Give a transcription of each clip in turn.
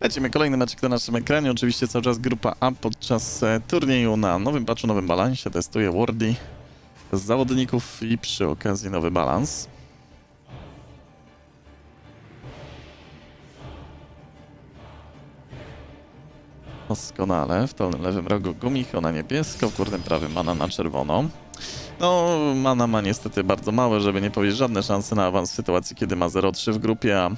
Lecimy kolejny meczek na naszym ekranie. Oczywiście cały czas grupa A podczas e, turnieju na nowym patchu, nowym balansie. Testuje Wordy z zawodników i przy okazji nowy balans. Doskonale. W dolnym lewym rogu Gumicho na niebiesko, w górnym prawym Mana na czerwono. No, Mana ma niestety bardzo małe, żeby nie powiedzieć żadne szanse na awans w sytuacji, kiedy ma 0-3 w grupie, a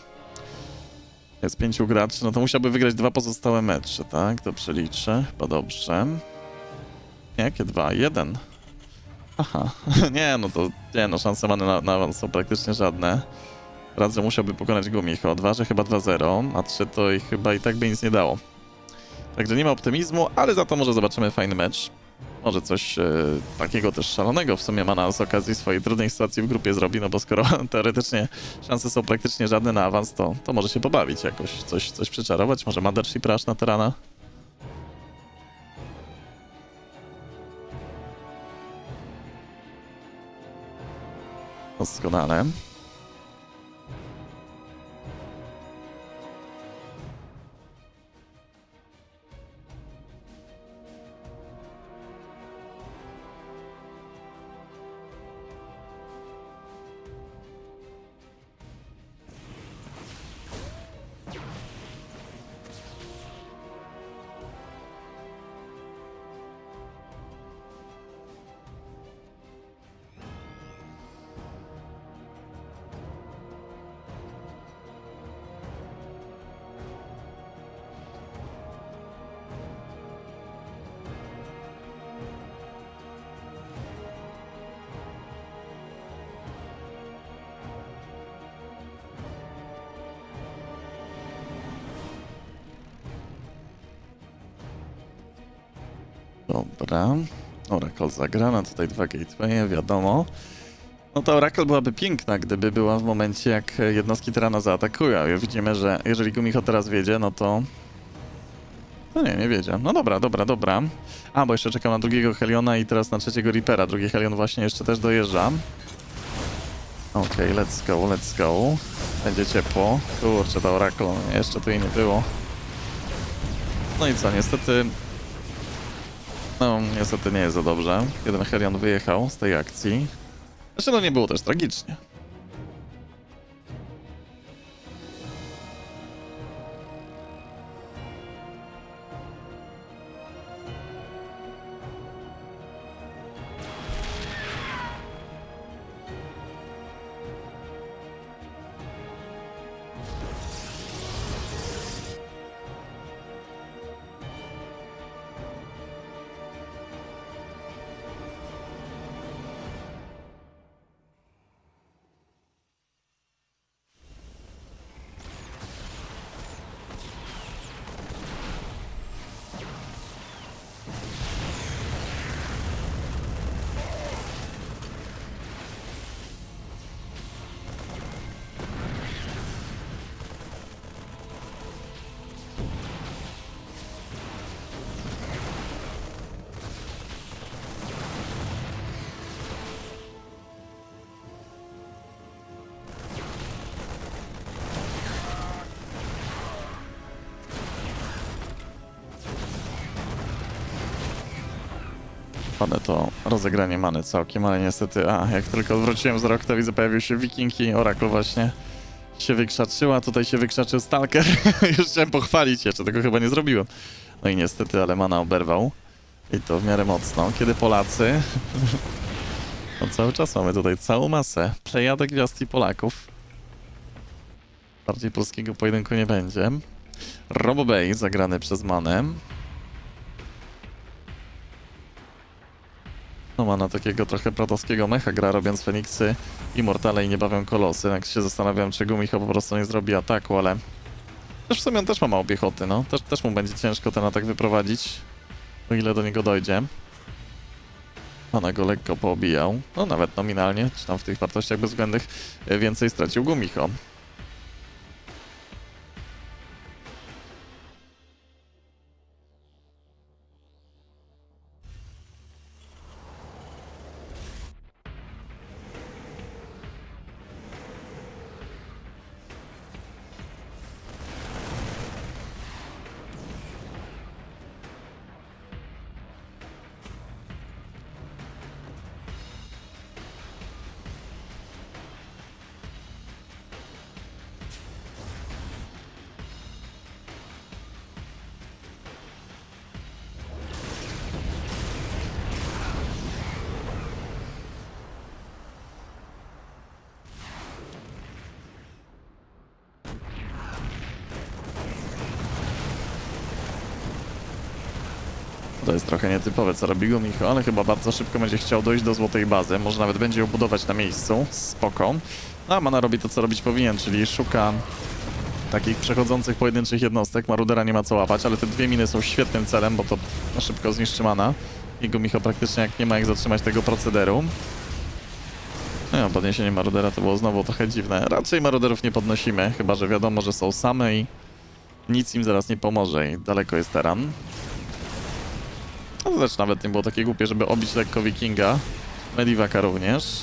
jest pięciu graczy, no to musiałby wygrać dwa pozostałe mecze, tak? To przeliczę, chyba dobrze. Jakie dwa? Jeden. Aha, nie, no to, nie no, szanse Many na, na są praktycznie żadne. Raz, że musiałby pokonać Gumicho, dwa, że chyba 2-0, a trzy to i chyba i tak by nic nie dało. Także nie ma optymizmu, ale za to może zobaczymy fajny mecz. Może coś e, takiego też szalonego w sumie Mana z okazji swojej trudnej sytuacji w grupie zrobi, no bo skoro teoretycznie szanse są praktycznie żadne na awans, to, to może się pobawić jakoś, coś, coś przyczarować. Może Mothership Rush na Terana? Doskonale. Dobra. Oracle zagrana, tutaj dwa gatewaye, wiadomo. No to Oracle byłaby piękna, gdyby była w momencie, jak jednostki Terana zaatakują. I widzimy, że jeżeli Gumicho teraz wiedzie, no to... No nie, nie wiedzie. No dobra, dobra, dobra. A, bo jeszcze czekam na drugiego Heliona i teraz na trzeciego Reapera. Drugi Helion właśnie jeszcze też dojeżdża. Okej, let's go, let's go. Będzie ciepło. Kurczę, to Oracle, jeszcze tu jej nie było. No i co, niestety no, niestety nie jest za dobrze. Jeden Herion wyjechał z tej akcji. Znaczy, no nie było też tragicznie. Ładne to rozegranie many całkiem, ale niestety, a jak tylko odwróciłem wzrok, to widzę, pojawił się Wiking i Oracle właśnie się wykrzaczyła, tutaj się wykrzaczył Stalker. Już chciałem pochwalić, jeszcze tego chyba nie zrobiłem. No i niestety, ale mana oberwał. I to w miarę mocno. Kiedy Polacy... No cały czas mamy tutaj całą masę plejadę gwiazd i Polaków. Bardziej polskiego pojedynku nie będzie. Robo Bay zagrany przez Manę. No ma na takiego trochę protowskiego mecha gra, robiąc Feniksy, Immortale i niebawem Kolosy. Tak się zastanawiam, czy Gumicho po prostu nie zrobi ataku, ale... Też w sumie on też ma mało piechoty, no. Też, też mu będzie ciężko ten atak wyprowadzić, o ile do niego dojdzie. Ona go lekko poobijał, no nawet nominalnie, czy tam w tych wartościach bezwzględnych, e, więcej stracił Gumicho. Jest trochę nietypowe, co robi Gumicho, ale chyba bardzo szybko będzie chciał dojść do złotej bazy. Może nawet będzie ją budować na miejscu. Spoko. No, a Mana robi to, co robić powinien, czyli szuka takich przechodzących pojedynczych jednostek. Marudera nie ma co łapać, ale te dwie miny są świetnym celem, bo to na szybko zniszczy Mana. I Gumicho praktycznie jak nie ma jak zatrzymać tego procederu. No, podniesienie Marudera to było znowu trochę dziwne. Raczej Maruderów nie podnosimy, chyba że wiadomo, że są same i nic im zaraz nie pomoże i daleko jest teran. No to też nawet nie było takie głupie, żeby obić lekko Wikinga. Medivaka również.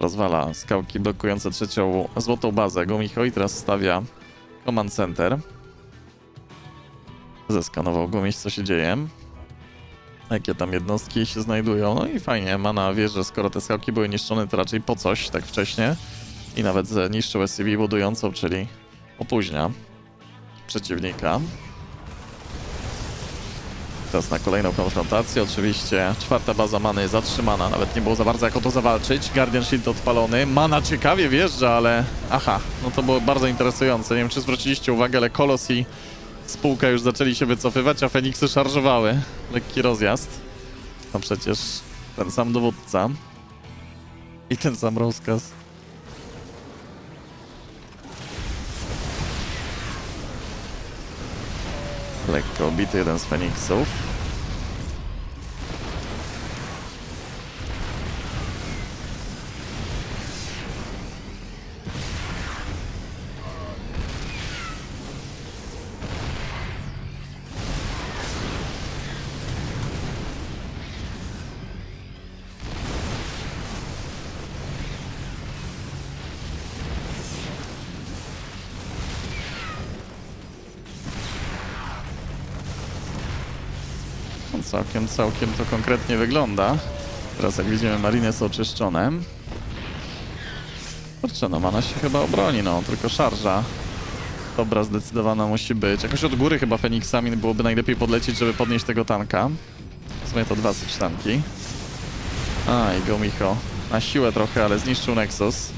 Rozwala skałki blokujące trzecią złotą bazę. Gumicho i teraz stawia Command Center. Zeskanował Gumiś, co się dzieje. Jakie tam jednostki się znajdują. No i fajnie, Mana wie, że skoro te skałki były niszczone, to raczej po coś tak wcześnie. I nawet zniszczył SCV budującą, czyli opóźnia przeciwnika. Teraz na kolejną konfrontację. Oczywiście czwarta baza Many zatrzymana. Nawet nie było za bardzo jak o to zawalczyć. Guardian Shield odpalony. Mana ciekawie wjeżdża, ale... Aha, no to było bardzo interesujące. Nie wiem, czy zwróciliście uwagę, ale Kolos i spółka już zaczęli się wycofywać, a Feniksy szarżowały. Lekki rozjazd. No przecież ten sam dowódca. I ten sam rozkaz. Lekko obity jeden z Feniksów. Całkiem, całkiem to konkretnie wygląda. Teraz jak widzimy, mariny są oczyszczone. Kurczę, no mana się chyba obroni, no, tylko szarża. Dobra, zdecydowana musi być. Jakoś od góry chyba Feniksami byłoby najlepiej podlecieć, żeby podnieść tego tanka. W sumie to dwa tanki. A, i Gomicho. Na siłę trochę, ale zniszczył Nexus.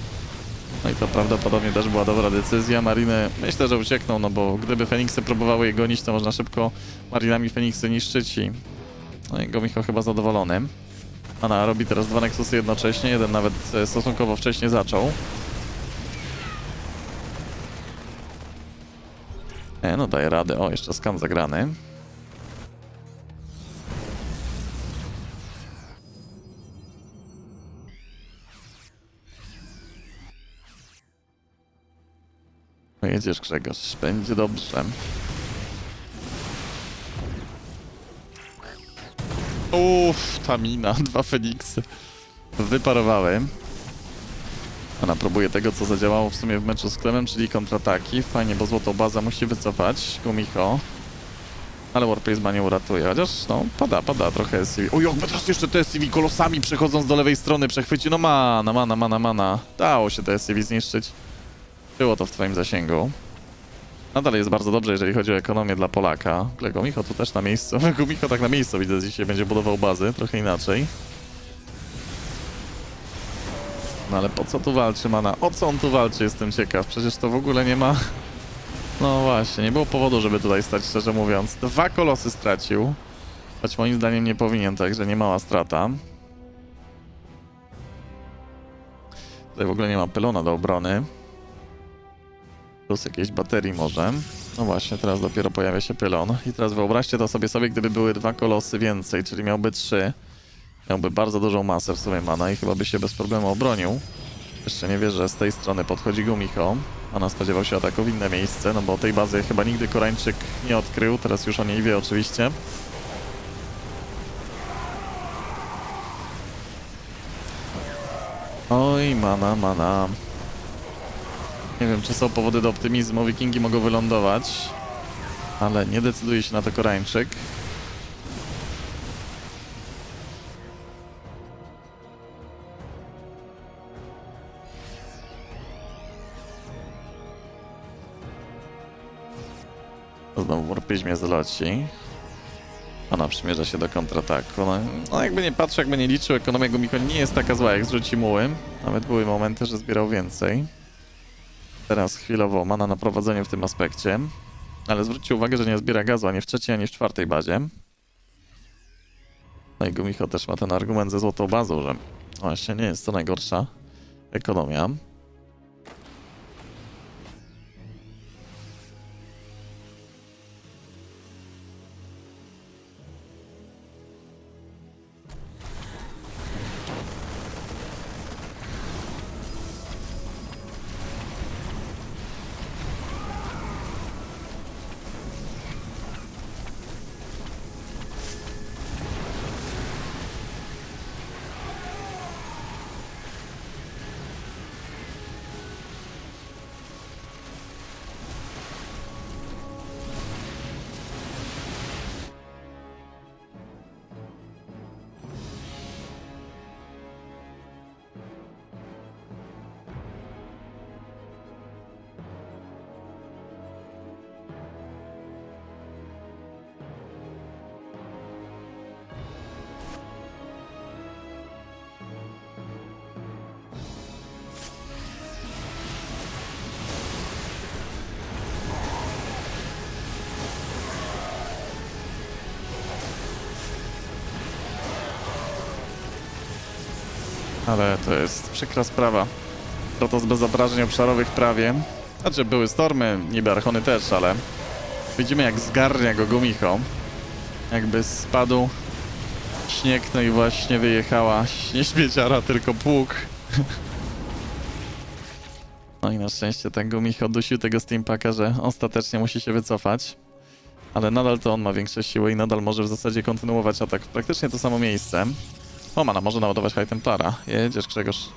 No i to prawdopodobnie też była dobra decyzja. Mariny myślę, że uciekną, no bo gdyby Feniksy próbowały je gonić, to można szybko Marinami Feniksy niszczyć i... No i Gomicho chyba zadowolony. Ana robi teraz dwa Nexusy jednocześnie, jeden nawet e, stosunkowo wcześnie zaczął. E, no daje radę. O, jeszcze skan zagrany. No jedziesz Grzegorz, będzie dobrze. Uff, ta mina, dwa Feniksy. Wyparowały. Ona próbuje tego, co zadziałało w sumie w meczu z Klemem, czyli kontrataki. Fajnie, bo złotą baza musi wycofać. Gumicho. Ale Warpace ma nie uratuje, chociaż no, pada, pada trochę SCV. O, jakby teraz jeszcze te SCV kolosami przechodząc do lewej strony przechwyci. No mana, mana, mana, mana. Dało się te SCV zniszczyć. Było to w twoim zasięgu. Nadal jest bardzo dobrze, jeżeli chodzi o ekonomię dla Polaka. Gumicho tu też na miejscu. Gumicho tak na miejscu widzę, dzisiaj będzie budował bazy, trochę inaczej. No ale po co tu walczy Mana? O co on tu walczy? Jestem ciekaw. Przecież to w ogóle nie ma... No właśnie, nie było powodu, żeby tutaj stać, szczerze mówiąc. Dwa kolosy stracił. Choć moim zdaniem nie powinien, także nie mała strata. Tutaj w ogóle nie ma pylona do obrony. Plus jakieś baterii może. No właśnie, teraz dopiero pojawia się pylon. I teraz wyobraźcie to sobie sobie, gdyby były dwa kolosy więcej, czyli miałby trzy. Miałby bardzo dużą masę w sumie mana i chyba by się bez problemu obronił. Jeszcze nie wierzę, że z tej strony podchodzi Gumicho. Ona spodziewał się ataku w inne miejsce, no bo tej bazy chyba nigdy Koreańczyk nie odkrył. Teraz już o niej wie oczywiście. Oj, mana, mana. Nie wiem, czy są powody do optymizmu. Wikingi mogą wylądować, ale nie decyduje się na to Koreańczyk. Znowu Warpyźmie zloci. Ona przymierza się do kontrataku. No, no jakby nie patrzył, jakby nie liczył, ekonomia Gumiko nie jest taka zła jak zrzuci muły. Nawet były momenty, że zbierał więcej. Teraz chwilowo mana na prowadzenie w tym aspekcie. Ale zwróćcie uwagę, że nie zbiera gazu ani w trzeciej, ani w czwartej bazie. No i Gumicho też ma ten argument ze złotą bazą, że właśnie nie jest to najgorsza ekonomia. Ale to jest przykra sprawa. Protos bez obrażeń obszarowych prawie. Znaczy były stormy, niby archony też, ale widzimy jak zgarnia go Gumicho. Jakby spadł śnieg, no i właśnie wyjechała nie tylko pług. No i na szczęście ten Gumicho dusił tego Steampaka, że ostatecznie musi się wycofać. Ale nadal to on ma większe siły i nadal może w zasadzie kontynuować atak w praktycznie to samo miejsce. O, mana, może naładować High Templara. Jedziesz, Grzegorz.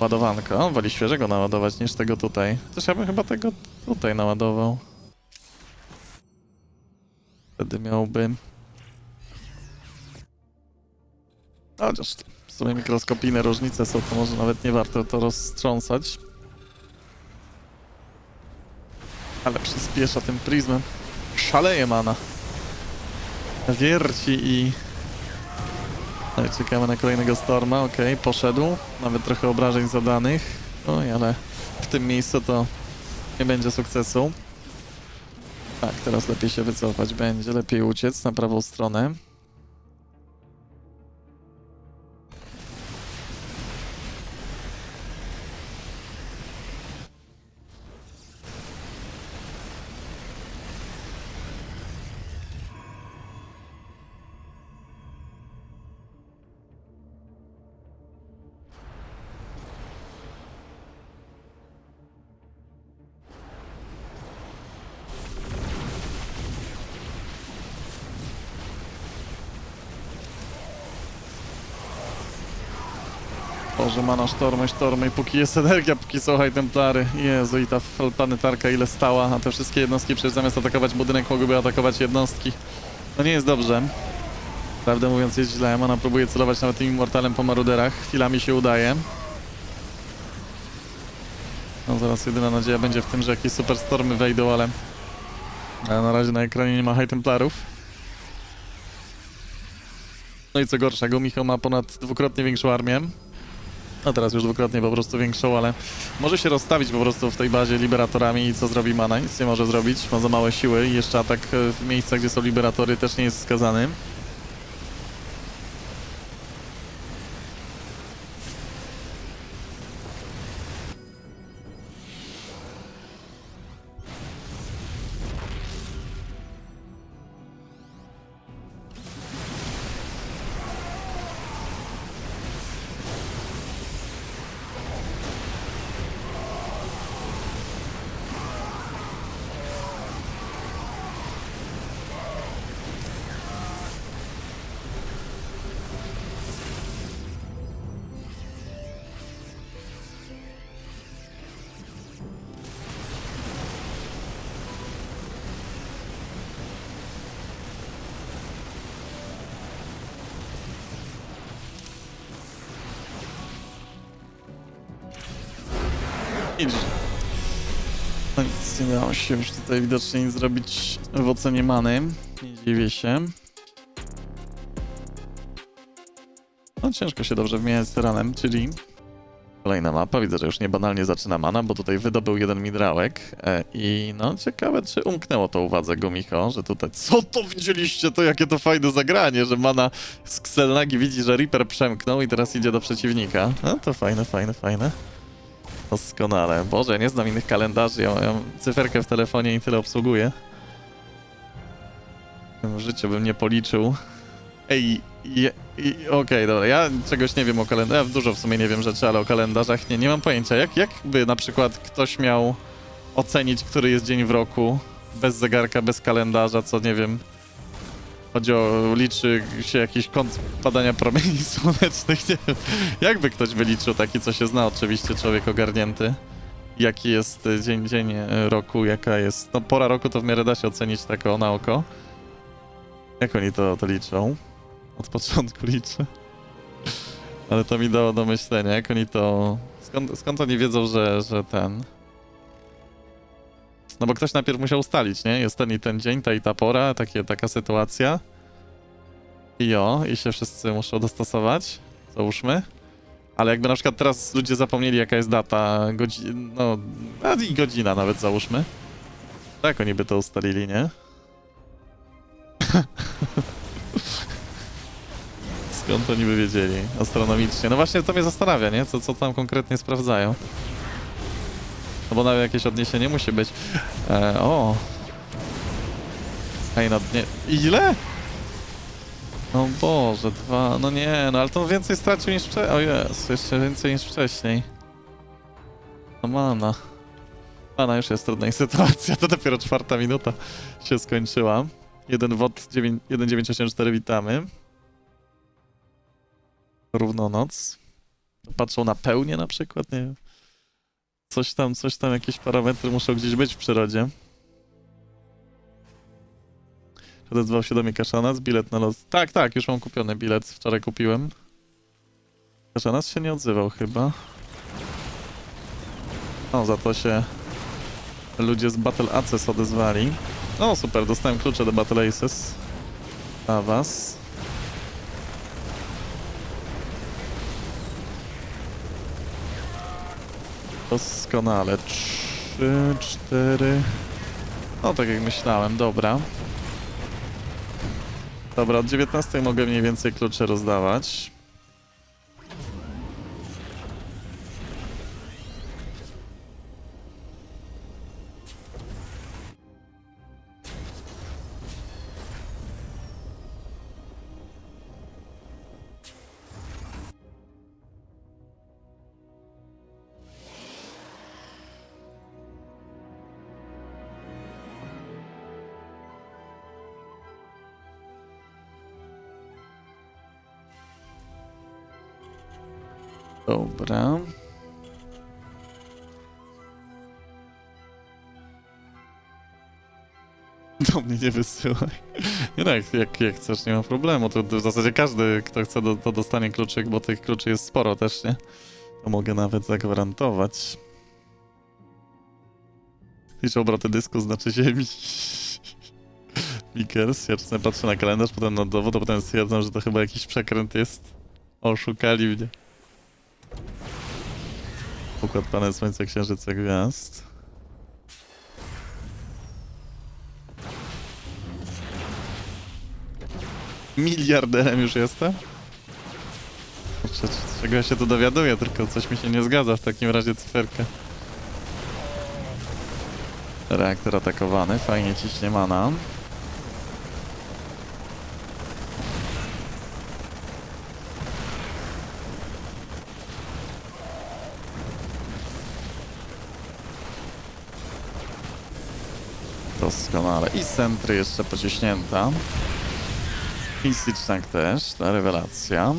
Ładowanka. On woli świeżego naładować niż tego tutaj. Też ja bym chyba tego tutaj naładował. Wtedy miałby... Chociaż w sumie mikroskopijne różnice są, to może nawet nie warto to roztrząsać. Ale przyspiesza tym prizmem. Szaleje mana. Wierci i i czekamy na kolejnego Storma, okej, poszedł. Nawet trochę obrażeń zadanych. Oj, ale w tym miejscu to nie będzie sukcesu. Tak, teraz lepiej się wycofać będzie, lepiej uciec na prawą stronę. Boże, mana sztormy, sztormy i póki jest energia, póki są high templary. Jezu, i ta planetarka ile stała, a te wszystkie jednostki przecież zamiast atakować budynek mogłyby atakować jednostki. No nie jest dobrze. Prawdę mówiąc jest źle, mana próbuje celować nawet tym Immortalem po maruderach. Chwilami się udaje. No zaraz jedyna nadzieja będzie w tym, że jakieś super stormy wejdą, ale... ale na razie na ekranie nie ma high templarów. No i co gorsza, Gumicho ma ponad dwukrotnie większą armię. A teraz już dwukrotnie po prostu większą, ale może się rozstawić po prostu w tej bazie liberatorami i co zrobi mana? Nic nie może zrobić, ma za małe siły i jeszcze atak w miejscach, gdzie są liberatory też nie jest wskazany. Idź. No nic, nie dało się już tutaj widocznie nic zrobić w ocenie many. Nie dziwię się. No ciężko się dobrze wymieniać z teranem, czyli Kolejna mapa, widzę, że już niebanalnie zaczyna mana, bo tutaj wydobył jeden midrałek e, i no ciekawe, czy umknęło to uwadze Gumicho, że tutaj... Co to widzieliście? To jakie to fajne zagranie, że mana z Xelnagi widzi, że Reaper przemknął i teraz idzie do przeciwnika. No to fajne, fajne, fajne. Doskonale. Boże, nie znam innych kalendarzy, ja mam cyferkę w telefonie i tyle obsługuję. W życiu bym nie policzył. Ej, okej, dobra, ja czegoś nie wiem o kalendarzach, ja dużo w sumie nie wiem rzeczy, ale o kalendarzach nie, nie mam pojęcia. Jak, jakby na przykład ktoś miał ocenić, który jest dzień w roku, bez zegarka, bez kalendarza, co nie wiem, chodzi o, liczy się jakiś kąt padania promieni słonecznych, nie wiem. Jakby ktoś wyliczył taki, co się zna oczywiście, człowiek ogarnięty, jaki jest y, dzień, dzień y, roku, jaka jest, no pora roku to w miarę da się ocenić tak o na oko. Jak oni to, to liczą? Od początku liczę. Ale to mi dało do myślenia, jak oni to... Skąd, skąd oni wiedzą, że, że ten... No bo ktoś najpierw musiał ustalić, nie? Jest ten i ten dzień, ta i ta pora, takie, taka sytuacja. I o, i się wszyscy muszą dostosować, załóżmy. Ale jakby na przykład teraz ludzie zapomnieli, jaka jest data, godzina, no, i godzina nawet załóżmy. Tak oni by to ustalili, nie? Skąd oni by wiedzieli astronomicznie? No właśnie to mnie zastanawia, nie? Co, co tam konkretnie sprawdzają. No bo nawet jakieś odniesienie musi być. E, o! Hej, no nie... Ile? No Boże, dwa... No nie, no ale to więcej stracił niż wcześniej. O jest, jeszcze więcej niż wcześniej. No mana. Mana już jest w trudnej sytuacji, a to dopiero czwarta minuta się skończyła. Jeden WOT 1984 witamy. Równonoc. Patrzą na pełnię na przykład, nie wiem. Coś tam, coś tam, jakieś parametry muszą gdzieś być w przyrodzie. Odezwał się do mnie Kaszanas, bilet na los. Tak, tak, już mam kupiony bilet, wczoraj kupiłem. Kaszanas się nie odzywał chyba. No, za to się ludzie z Battle Aces odezwali. No super, dostałem klucze do Battle Aces. A was. Doskonale. Trzy, cztery. No tak jak myślałem, dobra. Dobra, od 19 mogę mniej więcej klucze rozdawać. Do mnie nie wysyłaj. Nie no, jak, jak, jak chcesz, nie ma problemu. To w zasadzie każdy, kto chce, do, to dostanie kluczyk, bo tych kluczy jest sporo też, nie? To mogę nawet zagwarantować. Liczę obroty dysku, znaczy ziemi. Mikers, ja czasem patrzę na kalendarz, potem na dowód, a potem stwierdzam, że to chyba jakiś przekręt jest. Oszukali mnie. Układ planet Słońca, Księżyca, Gwiazd. Miliarderem już jestem? Kurczę, czego ja się tu dowiaduję, tylko coś mi się nie zgadza w takim razie cyferkę. Reaktor atakowany, fajnie ciśnie mana. Doskonale. I centry jeszcze pociśnięta. Stitchtank też, ta rewelacja.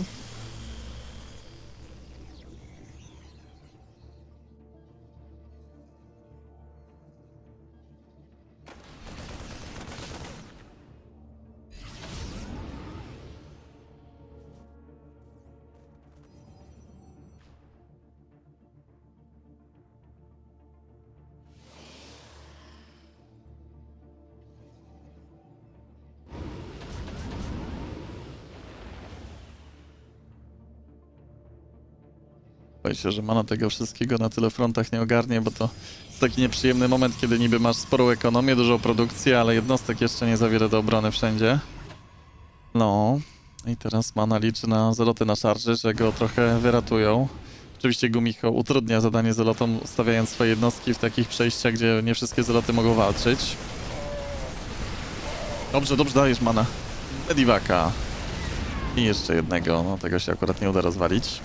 Spodziewaj się, że mana tego wszystkiego na tyle frontach nie ogarnie, bo to jest taki nieprzyjemny moment, kiedy niby masz sporą ekonomię, dużą produkcję, ale jednostek jeszcze nie za wiele do obrony wszędzie. No, i teraz mana liczy na zeloty na szarży, że go trochę wyratują. Oczywiście Gumicho utrudnia zadanie zelotom, stawiając swoje jednostki w takich przejściach, gdzie nie wszystkie zeloty mogą walczyć. Dobrze, dobrze dajesz mana. Medivaka. I jeszcze jednego, no tego się akurat nie uda rozwalić.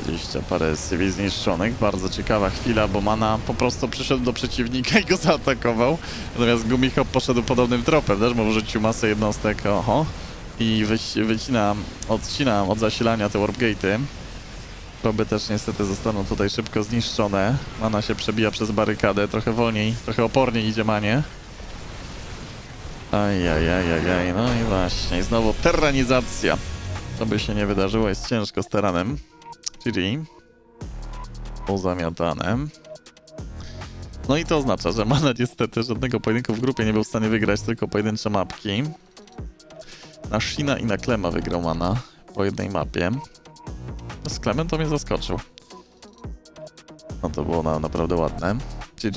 Dwadzieścia parę CV zniszczonych. Bardzo ciekawa chwila, bo Mana po prostu przyszedł do przeciwnika i go zaatakował. Natomiast Gumicho poszedł podobnym tropem, też mu wrzucił masę jednostek. Oho. I wyci- wycina, odcina od zasilania te warpgate'y. Proby też niestety zostaną tutaj szybko zniszczone. Mana się przebija przez barykadę, trochę wolniej, trochę oporniej idzie Manie. Ajajajajaj, no i właśnie, znowu terranizacja. To by się nie wydarzyło, jest ciężko z teranem. Czyli pozamiatane. No i to oznacza, że Mana niestety żadnego pojedynku w grupie nie był w stanie wygrać, tylko pojedyncze mapki. Na Shina i na Klema wygrał Mana po jednej mapie. Z Klemem to mnie zaskoczył. No to było na, naprawdę ładne. GG.